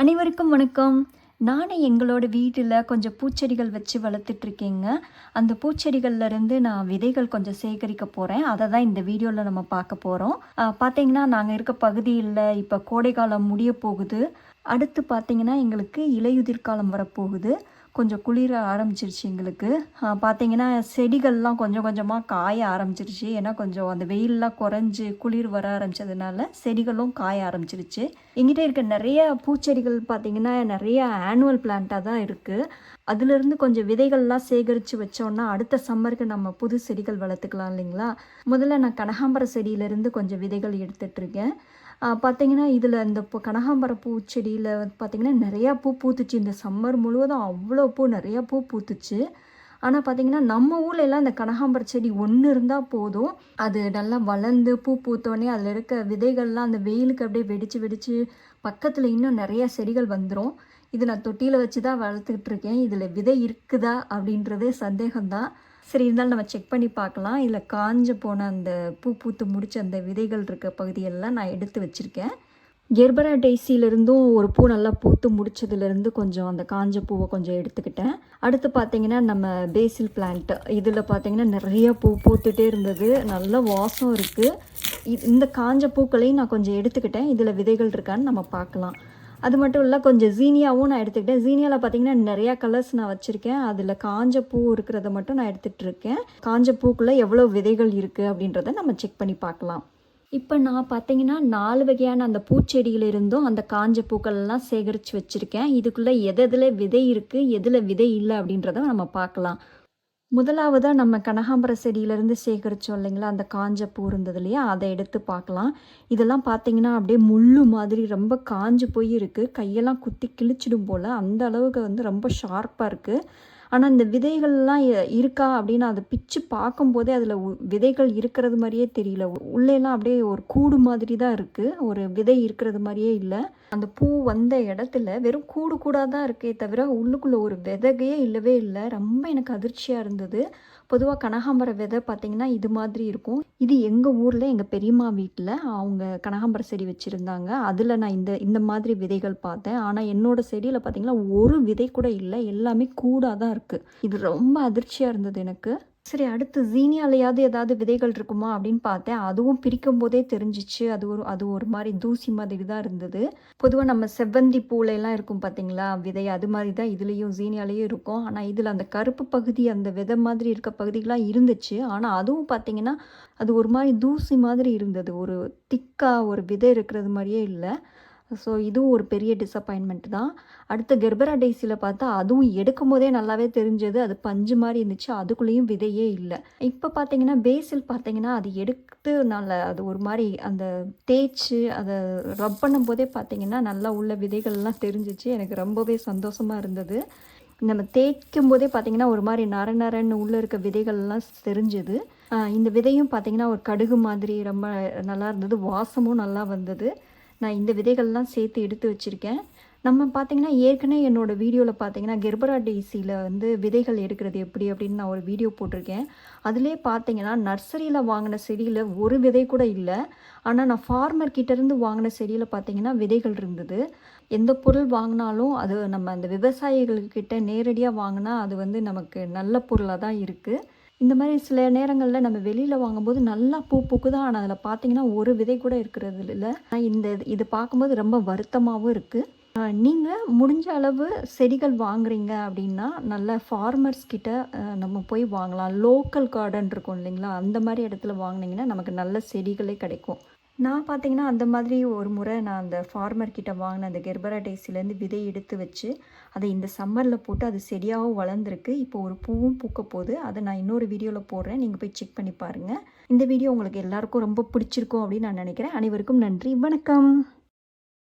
அனைவருக்கும் வணக்கம். நானே எங்களோட வீட்டில் கொஞ்சம் பூச்செடிகள் வச்சு வளர்த்துட்ருக்கேங்க. அந்த பூச்செடிகள்லேருந்து நான் விதைகள் கொஞ்சம் சேகரிக்க போகிறேன் அதை தான் இந்த வீடியோவில் நம்ம பார்க்க போகிறோம் பார்த்தீங்கன்னா நாங்கள் இருக்க பகுதியில் இப்போ கோடைக்காலம் முடிய போகுது. அடுத்து பார்த்தீங்கன்னா எங்களுக்கு இலையுதிர்காலம் வரப்போகுது. கொஞ்சம் குளிர ஆரம்பிச்சிருச்சு எங்களுக்கு. பார்த்தீங்கன்னா செடிகள்லாம் கொஞ்சம் கொஞ்சமாக காய ஆரம்பிச்சிருச்சு. ஏன்னா கொஞ்சம் அந்த வெயிலெலாம் குறைஞ்சி குளிர் வர ஆரம்பிச்சதுனால செடிகளும் காய ஆரம்பிச்சிருச்சு. எங்கிட்ட இருக்க நிறைய பூச்செடிகள் பார்த்தீங்கன்னா நிறைய ஆனுவல் பிளான்ட்டாக தான் இருக்குது அதுலேருந்து கொஞ்சம் விதைகள்லாம் சேகரித்து வச்சோன்னா அடுத்த சம்மருக்கு நம்ம புது செடிகள் வளர்த்துக்கலாம் இல்லைங்களா? முதல்ல நான் கனகாம்பர செடியிலேருந்து கொஞ்சம் விதைகள் எடுத்துட்ருக்கேன். பார்த்தீங்கன்னா இதில் இந்த பூ கனகாம்பர பூச்செடியில் வந்து பார்த்தீங்கன்னா நிறையா பூ பூத்துச்சு. இந்த சம்மர் முழுவதும் அவ்வளோ பூ நிறையா பூ பூத்துச்சு. ஆனால் பார்த்தீங்கன்னா நம்ம ஊரில் எல்லாம் இந்த கனகாம்பர செடி ஒன்று இருந்தால் போதும். அது நல்லா வளர்ந்து பூ பூத்தோடனே அதில் இருக்க விதைகள்லாம் அந்த வெயிலுக்கு அப்படியே வெடித்து வெடித்து பக்கத்தில் இன்னும் நிறைய செடிகள் வந்துடும் இது நான் தொட்டியில் வச்சு தான் வளர்த்துக்கிட்டு இருக்கேன். இதில் விதை இருக்குதா அப்படின்றதே சந்தேகம்தான். சரி இருந்தாலும் நம்ம செக் பண்ணி பார்க்கலாம். இதில் காஞ்ச போன அந்த பூ பூத்து முடிச்ச அந்த விதைகள் இருக்க பகுதியெல்லாம் நான் எடுத்து வச்சுருக்கேன். கெர்பரா டெய்ஸிலிருந்தும் ஒரு பூ நல்லா பூத்து முடிச்சதுலேருந்து கொஞ்சம் அந்த காஞ்ச பூவை கொஞ்சம் எடுத்துக்கிட்டேன். அடுத்து பார்த்தீங்கன்னா நம்ம பேசில் பிளான்ட் இதில் பார்த்தீங்கன்னா நிறைய பூ பூத்துட்டே இருந்தது. நல்ல வாசம் இருக்குது இந்த காஞ்ச பூக்களையும் நான் கொஞ்சம் எடுத்துக்கிட்டேன். இதில் விதைகள் இருக்கான்னு நம்ம பார்க்கலாம் அது மட்டும் இல்லை கொஞ்சம் ஜீனியாவும் நான் எடுத்துக்கிட்டேன். ஜீனியாவில் பார்த்தீங்கன்னா நிறையா கலர்ஸ் நான் வச்சுருக்கேன். அதில் காஞ்ச பூ இருக்கிறத மட்டும் நான் எடுத்துகிட்டு இருக்கேன். காஞ்ச பூக்குள்ளே எவ்வளோ விதைகள் இருக்குது அப்படின்றத நம்ம செக் பண்ணி பார்க்கலாம் இப்போ நான் பார்த்தீங்கன்னா நாலு வகையான அந்த பூச்செடியிலிருந்தும் அந்த காஞ்ச பூக்கள்லாம் சேகரித்து வச்சுருக்கேன். இதுக்குள்ளே எது எதில் விதை இருக்குது எதில் விதை இல்லை அப்படின்றத நம்ம பார்க்கலாம் முதலாவதாக நம்ம கனகாம்பர செடியிலேருந்து சேகரித்தோம் இல்லைங்களா? அந்த காஞ்ச பூ இருந்தது இல்லையா? அதை எடுத்து பார்க்கலாம் இதெல்லாம் பார்த்தீங்கன்னா அப்படியே முள்ளு மாதிரி ரொம்ப காஞ்சு போய் இருக்குது கையெல்லாம் குத்தி கிழிச்சிடும் போல். அந்த அளவுக்கு வந்து ரொம்ப ஷார்ப்பாக இருக்குது ஆனால் இந்த விதைகள்லாம் இருக்கா அப்படின்னு அதை பிச்சு பார்க்கும்போதே அதில் விதைகள் இருக்கிறது மாதிரியே தெரியல. உள்ளேலாம் அப்படியே ஒரு கூடு மாதிரி தான் இருக்குது ஒரு விதை இருக்கிறது மாதிரியே இல்லை. அந்த பூ வந்த இடத்துல வெறும் கூடு கூடாக தான் இருக்கே தவிர உள்ளுக்குள்ளே ஒரு விதையே இல்லவே இல்லை. ரொம்ப எனக்கு அதிர்ச்சியாக இருந்தது. பொதுவாக கனகாம்பர விதை பார்த்தீங்கன்னா இது மாதிரி இருக்கும். இது எங்கள் ஊரில் எங்கள் பெரியம்மா வீட்டில் அவங்க கனகாம்பர செடி வச்சுருந்தாங்க. அதில் நான் இந்த இந்த மாதிரி விதைகள் பார்த்தேன். ஆனால் என்னோடய செடியில் பார்த்தீங்கன்னா ஒரு விதை கூட இல்லை. எல்லாமே கூடாக தான் இருக்குது இது ரொம்ப அதிர்ச்சியாக இருந்தது எனக்கு. சரி அடுத்து ஜீனியாலையாவது ஏதாவது விதைகள் இருக்குமா அப்படின்னு பார்த்தேன். அதுவும் பிரிக்கும் போதே தெரிஞ்சிச்சு. அது ஒரு அது ஒரு மாதிரி தூசி மாதிரி தான் இருந்தது. பொதுவாக நம்ம செவ்வந்தி பூலையெல்லாம் இருக்கும் பார்த்தீங்களா விதை அது மாதிரி தான் இதுலேயும் ஜீனியாலேயும் இருக்கும். ஆனால் இதில் அந்த கருப்பு பகுதி அந்த விதை மாதிரி இருக்க பகுதிகளாக இருந்துச்சு. ஆனால் அதுவும் பார்த்தீங்கன்னா அது ஒரு மாதிரி தூசி மாதிரி இருந்தது. ஒரு திக்காக ஒரு விதை இருக்கிறது மாதிரியே இல்லை. ஸோ இதுவும் ஒரு பெரிய டிசப்பாயின்மெண்ட் தான். அடுத்து கெர்பரா டேஸில் பார்த்தா அதுவும் எடுக்கும் போதே நல்லாவே தெரிஞ்சது. அது பஞ்சு மாதிரி இருந்துச்சு. அதுக்குள்ளேயும் விதையே இல்லை. இப்போ பார்த்தீங்கன்னா பேசில் பார்த்தீங்கன்னா அது எடுத்து நல்ல அது ஒரு மாதிரி அந்த தேய்ச்சி அதை ரப் பண்ணும் போதே பார்த்தீங்கன்னா நல்லா உள்ள விதைகள்லாம் தெரிஞ்சிச்சு. எனக்கு ரொம்பவே சந்தோஷமாக இருந்தது. நம்ம தேய்க்கும் போதே பார்த்தீங்கன்னா ஒரு மாதிரி நர நரன்னு உள்ளே இருக்க விதைகள்லாம் தெரிஞ்சுது. இந்த விதையும் பார்த்தீங்கன்னா ஒரு கடுகு மாதிரி ரொம்ப நல்லா இருந்தது. வாசமும் நல்லா வந்தது. நான் இந்த விதைகள்லாம் சேர்த்து எடுத்து வச்சுருக்கேன். நம்ம பார்த்திங்கன்னா ஏற்கனவே என்னோட வீடியோவில் பார்த்தீங்கன்னா கெர்பரா டேசியில் வந்து விதைகள் எடுக்கிறது எப்படி அப்படின்னு நான் ஒரு வீடியோ போட்டிருக்கேன். அதிலே பார்த்தீங்கன்னா நர்சரியில் வாங்கின செடியில் ஒரு விதை கூட இல்லை. ஆனால் நான் ஃபார்மர் கிட்டேருந்து வாங்கின செடியில் பார்த்தீங்கன்னா விதைகள் இருந்தது. எந்த பொருள் வாங்கினாலும் அது நம்ம அந்த விவசாயிகள்கிட்ட நேரடியாக வாங்கினா அது வந்து நமக்கு நல்ல பொருளாக தான் இருக்குது இந்த மாதிரி சில நேரங்களில் நம்ம வெளியில் வாங்கும்போது நல்லா பூ பூக்குது? ஆனால் அதில் பார்த்தீங்கன்னா ஒரு விதை கூட இருக்கிறது இல்லை ஆனால் இந்த இது- இது பார்க்கும்போது ரொம்ப வருத்தமாகவும் இருக்குது நீங்கள் முடிஞ்ச அளவு செடிகள் வாங்குறீங்க அப்படின்னா நல்ல ஃபார்மர்ஸ் கிட்ட நம்ம போய் வாங்கலாம். லோக்கல் கார்டன் இருக்கும் இல்லைங்களா? அந்த மாதிரி இடத்துல வாங்குனீங்கன்னா நமக்கு நல்ல செடிகளே கிடைக்கும். நான் பார்த்தீங்கன்னா அந்த மாதிரி ஒரு முறை நான் அந்த ஃபார்மர் கிட்ட வாங்கின அந்த கெர்பரா டேஸிலேருந்து விதை எடுத்து வச்சு அதை இந்த சம்மரில் போட்டு அது செடியாகவும் வளர்ந்துருக்கு. இப்போ ஒரு பூவும் பூக்க போகுது. அதை நான் இன்னொரு வீடியோவில் போடுறேன். நீங்கள் போய் செக் பண்ணி பாருங்கள் இந்த வீடியோ உங்களுக்கு எல்லாருக்கும் ரொம்ப பிடிச்சிருக்கும் அப்படின்னு நான் நினைக்கிறேன். அனைவருக்கும் நன்றி. வணக்கம்.